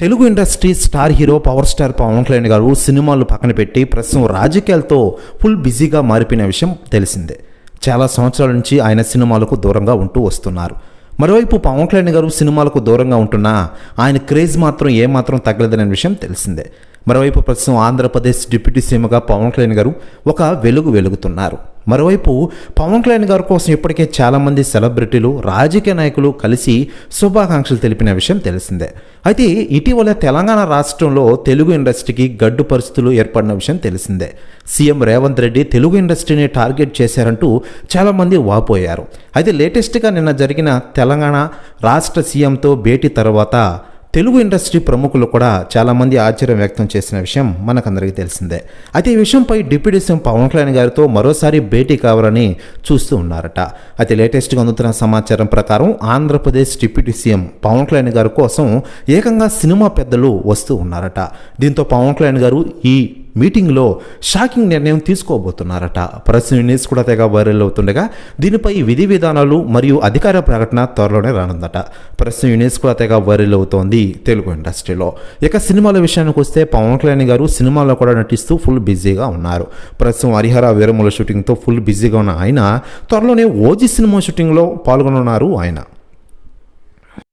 Telugu industry star hero power star Pawan Kalyan garu సినిమాలు పక్కన పెట్టి ప్రస్తుతం రాజకీయాలతో ఫుల్ బిజీగా మారిపోయిన విషయం తెలిసిందే. చాలా సంవత్సరాల నుంచి ఆయన సినిమాలకు దూరంగా ఉంటూ వస్తున్నారు. మరోవైపు పవన్ కళ్యాణ్ గారు సినిమాలకు దూరంగా ఉంటున్నా ఆయన క్రేజ్ మాత్రం ఏమాత్రం తగ్గలేదనే విషయం తెలిసిందే. మరోవైపు ప్రస్తుతం ఆంధ్రప్రదేశ్ డిప్యూటీ సీఎంగా పవన్ కళ్యాణ్ గారు ఒక వెలుగు వెలుగుతున్నారు. మరోవైపు పవన్ కళ్యాణ్ గారి కోసం ఇప్పటికే చాలామంది సెలబ్రిటీలు రాజకీయ నాయకులు కలిసి శుభాకాంక్షలు తెలిపిన విషయం తెలిసిందే. అయితే ఇటీవల తెలంగాణ రాష్ట్రంలో తెలుగు ఇండస్ట్రీకి గడ్డు పరిస్థితులు ఏర్పడిన విషయం తెలిసిందే. సీఎం రేవంత్ రెడ్డి తెలుగు ఇండస్ట్రీని టార్గెట్ చేశారంటూ చాలామంది వాపోయారు. అయితే లేటెస్ట్గా నిన్న జరిగిన తెలంగాణ రాష్ట్ర సీఎంతో భేటీ తర్వాత తెలుగు ఇండస్ట్రీ ప్రముఖులు కూడా చాలామంది ఆశ్చర్యం వ్యక్తం చేసిన విషయం మనకందరికీ తెలిసిందే. అయితే ఈ విషయంపై డిప్యూటీ సీఎం పవన్ కళ్యాణ్ గారితో మరోసారి భేటీ కావాలని చూస్తూ ఉన్నారట. అయితే లేటెస్ట్గా అందుతున్న సమాచారం ప్రకారం ఆంధ్రప్రదేశ్ డిప్యూటీ సీఎం పవన్ కళ్యాణ్ గారి కోసం ఏకంగా సినిమా పెద్దలు వస్తూ ఉన్నారట. దీంతో పవన్ కళ్యాణ్ గారు ఈ మీటింగ్లో షాకింగ్ నిర్ణయం తీసుకోబోతున్నారట. ప్రెస్ న్యూస్ కూడా తెగ వైరల్ అవుతుండగా దీనిపై విధి విధానాలు మరియు అధికార ప్రకటన త్వరలోనే రానుందట. ప్రెస్ న్యూస్ కూడా తెగ వైరల్ అవుతోంది తెలుగు ఇండస్ట్రీలో. ఇక సినిమాల విషయానికి వస్తే పవన్ కళ్యాణ్ గారు సినిమాలో కూడా నటిస్తూ ఫుల్ బిజీగా ఉన్నారు. ప్రస్తుతం హరిహర వీరముల షూటింగ్తో ఫుల్ బిజీగా ఉన్న ఆయన త్వరలోనే ఓజీ సినిమా షూటింగ్లో పాల్గొనున్నారు ఆయన.